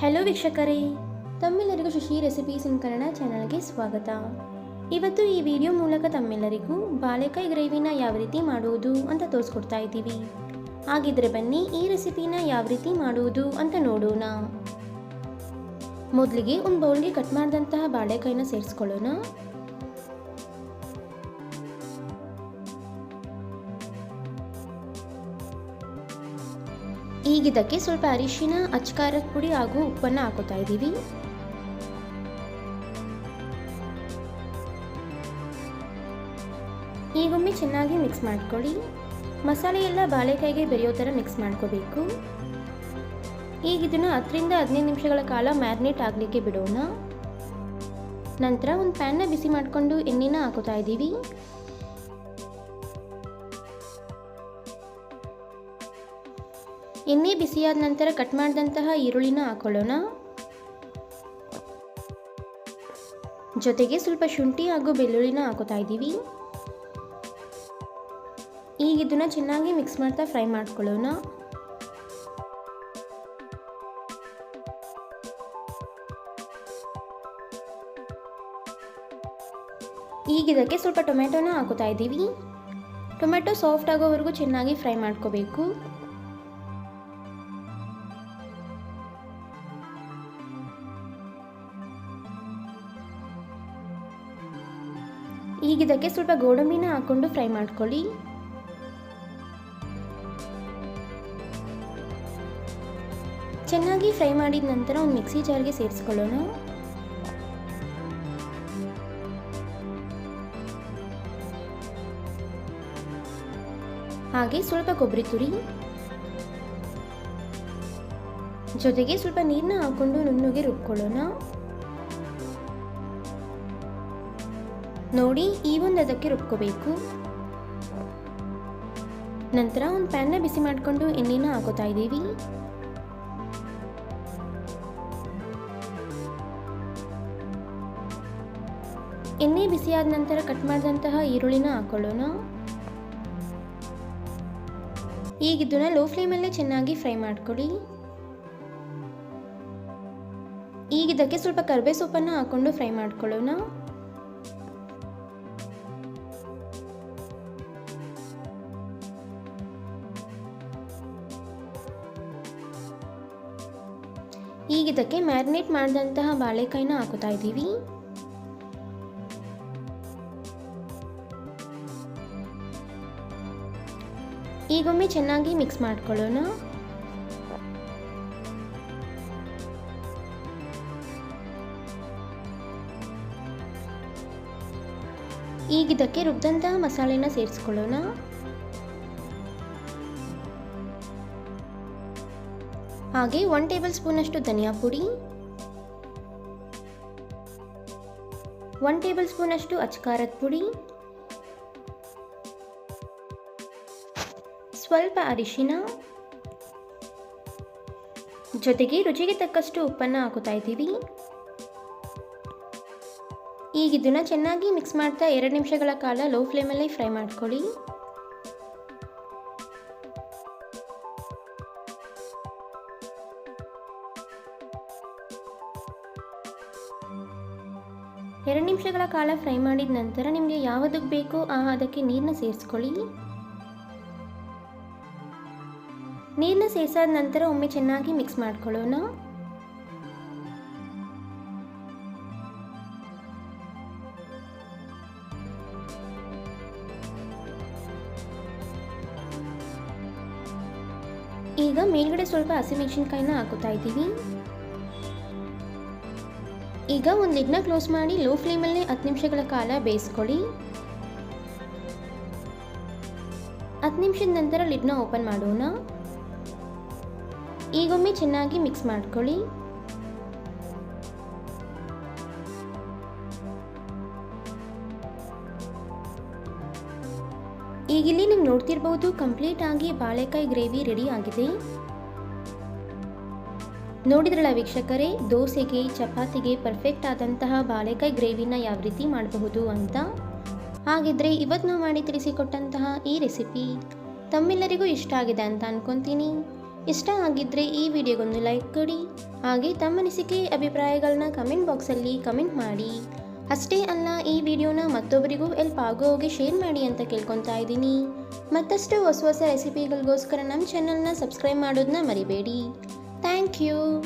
Hello ವೀಕ್ಷಕರೇ. ತಮ್ಮೆಲ್ಲರಿಗೂ Shashi recipes ಇನ್ ಕನ್ನಡ ಚಾನಲ್ಗೆ ಸ್ವಾಗತ. ಇವತ್ತು ಈ ವಿಡಿಯೋ ಮೂಲಕ ತಮ್ಮೆಲ್ಲರಿಗೂ ಬಾಳೆಕಾಯಿ ಗ್ರೇವಿನ ಯಾವ ರೀತಿ ಮಾಡುವುದು ಅಂತ ತೋರಿಸ್ಕೊಡ್ತಾ ಇದ್ದೀವಿ. ಹಾಗಿದ್ರೆ ಬನ್ನಿ ಈ ರೆಸಿಪಿನ ಯಾವ ರೀತಿ ಮಾಡುವುದು ಅಂತ ನೋಡೋಣ. ಮೊದಲಿಗೆ ಒಂದು ಬೌಲ್ಗೆ ಕಟ್ ಮಾಡಿದಂತಹ ಬಾಳೆಕಾಯಿನ ಸೇರಿಸ್ಕೊಳ್ಳೋಣ. ಈಗ ಇದಕ್ಕೆ ಸ್ವಲ್ಪ ಅರಿಶಿನ, ಅಚ್ಕಾರದ ಪುಡಿ ಹಾಗೂ ಉಪ್ಪನ್ನು ಹಾಕೋತಾ ಇದ್ದೀವಿ. ಈಗೊಮ್ಮೆ ಚೆನ್ನಾಗಿ ಮಿಕ್ಸ್ ಮಾಡ್ಕೊಳ್ಳಿ. ಮಸಾಲೆ ಎಲ್ಲ ಬಾಳೆಕಾಯಿಗೆ ಬೆರೆಯೋ ಥರ ಮಿಕ್ಸ್ ಮಾಡ್ಕೋಬೇಕು. ಈಗ ಇದನ್ನು ಹತ್ತರಿಂದ ಹದಿನೈದು ನಿಮಿಷಗಳ ಕಾಲ ಮ್ಯಾರಿನೇಟ್ ಆಗಲಿಕ್ಕೆ ಬಿಡೋಣ. ನಂತರ ಒಂದು ಪ್ಯಾನ್ನ ಬಿಸಿ ಮಾಡಿಕೊಂಡು ಎಣ್ಣೆನ ಹಾಕೋತಾ ಇದ್ದೀವಿ. ಎಣ್ಣೆ ಬಿಸಿಯಾದ ನಂತರ ಕಟ್ ಮಾಡಿದಂತಹ ಈರುಳ್ಳಿನ ಹಾಕೊಳ್ಳೋಣ. ಜೊತೆಗೆ ಸ್ವಲ್ಪ ಶುಂಠಿ ಹಾಗೂ ಬೆಳ್ಳುಳ್ಳಿನ ಹಾಕೋತಾ ಇದ್ದೀವಿ. ಈಗ ಇದನ್ನು ಚೆನ್ನಾಗಿ ಮಿಕ್ಸ್ ಮಾಡ್ತಾ ಫ್ರೈ ಮಾಡ್ಕೊಳ್ಳೋಣ. ಈಗ ಇದಕ್ಕೆ ಸ್ವಲ್ಪ ಟೊಮೆಟೊನ ಹಾಕೋತಾ ಇದ್ದೀವಿ. ಟೊಮೆಟೊ ಸಾಫ್ಟ್ ಆಗೋವರೆಗೂ ಚೆನ್ನಾಗಿ ಫ್ರೈ ಮಾಡ್ಕೋಬೇಕು. ಈಗ ಇದಕ್ಕೆ ಸ್ವಲ್ಪ ಗೋಡಂಬಿನ ಹಾಕೊಂಡು ಫ್ರೈ ಮಾಡ್ಕೊಳ್ಳಿ. ಚೆನ್ನಾಗಿ ಫ್ರೈ ಮಾಡಿದ ನಂತರ ಒಂದು ಮಿಕ್ಸಿ ಜಾರ್ಗೆ ಸೇರಿಸ್ಕೊಳ್ಳೋಣ. ಹಾಗೆ ಸ್ವಲ್ಪ ಕೊಬ್ಬರಿ ತುರಿ. ಜೊತೆಗೆ ಸ್ವಲ್ಪ ನೀರನ್ನ ಹಾಕೊಂಡು ನುಣ್ಣಗೆ ರುಬ್ಕೊಳ್ಳೋಣ. ನೋಡಿ, ಈ ಒಂದು ಅದಕ್ಕೆ ರುಬ್ಕೋಬೇಕು. ನಂತರ ಒಂದು ಪ್ಯಾನ್ನ ಬಿಸಿ ಮಾಡಿಕೊಂಡು ಎಣ್ಣೆನ ಹಾಕೋತಾ ಇದ್ದೀವಿ. ಎಣ್ಣೆ ಬಿಸಿಯಾದ ನಂತರ ಕಟ್ ಮಾಡಿದಂತಹ ಈರುಳ್ಳಿನ ಹಾಕೊಳ್ಳೋಣ. ಈಗ ಇದನ್ನ ಲೋ ಫ್ಲೇಮಲ್ಲೇ ಚೆನ್ನಾಗಿ ಫ್ರೈ ಮಾಡ್ಕೊಳ್ಳಿ. ಈಗ ಇದಕ್ಕೆ ಸ್ವಲ್ಪ ಕರ್ಬೇ ಸೊಪ್ಪನ್ನು ಹಾಕೊಂಡು ಫ್ರೈ ಮಾಡ್ಕೊಳ್ಳೋಣ. ಈಗ ಇದಕ್ಕೆ ಮ್ಯಾರಿನೇಟ್ ಮಾಡಿದಂತಹ ಬಾಳೆಕಾಯಿನ ಹಾಕುತ್ತಾ ಇದ್ದೀವಿ. ಈಗೊಮ್ಮೆ ಚೆನ್ನಾಗಿ ಮಿಕ್ಸ್ ಮಾಡ್ಕೊಳ್ಳೋಣ. ಈಗ ಇದಕ್ಕೆ ರುಬ್ಬಿದಂತಹ ಮಸಾಲೆನ ಸೇರಿಸ್ಕೊಳ್ಳೋಣ. ಹಾಗೆ ಒನ್ ಟೇಬಲ್ ಸ್ಪೂನಷ್ಟು ಧನಿಯಾ ಪುಡಿ ಒನ್ ಟೇಬಲ್ ಸ್ಪೂನಷ್ಟು ಅಚ್ಕಾರದ ಪುಡಿ, ಸ್ವಲ್ಪ ಅರಿಶಿನ, ಜೊತೆಗೆ ರುಚಿಗೆ ತಕ್ಕಷ್ಟು ಉಪ್ಪನ್ನು ಹಾಕೋತಾ ಇದ್ದೀವಿ. ಈಗ ಇದನ್ನು ಚೆನ್ನಾಗಿ ಮಿಕ್ಸ್ ಮಾಡ್ತಾ ಎರಡು ನಿಮಿಷಗಳ ಕಾಲ ಲೋ ಫ್ಲೇಮಲ್ಲಿ ಫ್ರೈ ಮಾಡ್ಕೊಳ್ಳಿ. ಎರಡು ನಿಮಿಷಗಳ ಕಾಲ ಫ್ರೈ ಮಾಡಿದ ನಂತರ ನಿಮಗೆ ಯಾವುದಕ್ಕೆ ಬೇಕೋ, ಆ ಅದಕ್ಕೆ ನೀರನ್ನ ಸೇರಿಸ್ಕೊಳ್ಳಿ. ನೀರನ್ನ ಸೇರಿಸಾದ ನಂತರ ಒಮ್ಮೆ ಚೆನ್ನಾಗಿ ಮಿಕ್ಸ್ ಮಾಡ್ಕೊಳ್ಳೋಣ. ಈಗ ಮೇಲ್ಗಡೆ ಸ್ವಲ್ಪ ಹಸಿಮೆಣಸಿನ್ಕಾಯಿನ ಹಾಕುತ್ತಾ ಇದ್ದೀವಿ. ಈಗ ಒಂದು ಲಿಡ್ನ ಕ್ಲೋಸ್ ಮಾಡಿ ಲೋ ಫ್ಲೇಮಲ್ಲೇ ಹತ್ತು ನಿಮಿಷಗಳ ಕಾಲ ಬೇಯಿಸ್ಕೊಳ್ಳಿ. ಹತ್ತು ನಿಮಿಷದ ನಂತರ ಲಿಡ್ನ ಓಪನ್ ಮಾಡೋಣ. ಈಗೊಮ್ಮೆ ಚೆನ್ನಾಗಿ ಮಿಕ್ಸ್ ಮಾಡ್ಕೊಳ್ಳಿ. ಈಗಿಲ್ಲಿ ನೀವು ನೋಡ್ತಿರ್ಬೋದು ಕಂಪ್ಲೀಟ್ ಆಗಿ ಬಾಳೆಕಾಯಿ ಗ್ರೇವಿ ರೆಡಿ ಆಗಿದೆ. ನೋಡಿದ್ರಲ್ಲ ವೀಕ್ಷಕರೇ, ದೋಸೆಗೆ, ಚಪಾತಿಗೆ ಪರ್ಫೆಕ್ಟ್ ಆದಂತಹ ಬಾಳೆಕಾಯಿ ಗ್ರೇವಿನ ಯಾವ ರೀತಿ ಮಾಡಬಹುದು ಅಂತ? ಹಾಗಿದ್ರೆ ಇವತ್ತು ನಾವು ಮಾಡಿ ತಿಳಿಸಿಕೊಟ್ಟಂತಹ ಈ ರೆಸಿಪಿ ತಮ್ಮೆಲ್ಲರಿಗೂ ಇಷ್ಟ ಆಗಿದೆ ಅಂತ ಅನ್ಕೊತೀನಿ. ಇಷ್ಟ ಆಗಿದ್ದರೆ ಈ ವಿಡಿಯೋಗೊಂದು ಲೈಕ್ ಕೊಡಿ, ಹಾಗೆ ತಮ್ಮ ಅನಿಸಿಕೆ ಅಭಿಪ್ರಾಯಗಳನ್ನ ಕಮೆಂಟ್ ಬಾಕ್ಸಲ್ಲಿ ಕಮೆಂಟ್ ಮಾಡಿ. ಅಷ್ಟೇ ಅಲ್ಲ, ಈ ವಿಡಿಯೋನ ಮತ್ತೊಬ್ಬರಿಗೂ ಎಲ್ಪ್ ಆಗೋ ಹಾಗೆ ಶೇರ್ ಮಾಡಿ ಅಂತ ಕೇಳ್ಕೊತಾ ಇದ್ದೀನಿ. ಮತ್ತಷ್ಟು ಹೊಸ ಹೊಸ ರೆಸಿಪಿಗಳಿಗೋಸ್ಕರ ನಮ್ಮ ಚಾನಲ್ನ ಸಬ್ಸ್ಕ್ರೈಬ್ ಮಾಡೋದನ್ನ ಮರಿಬೇಡಿ. Thank you.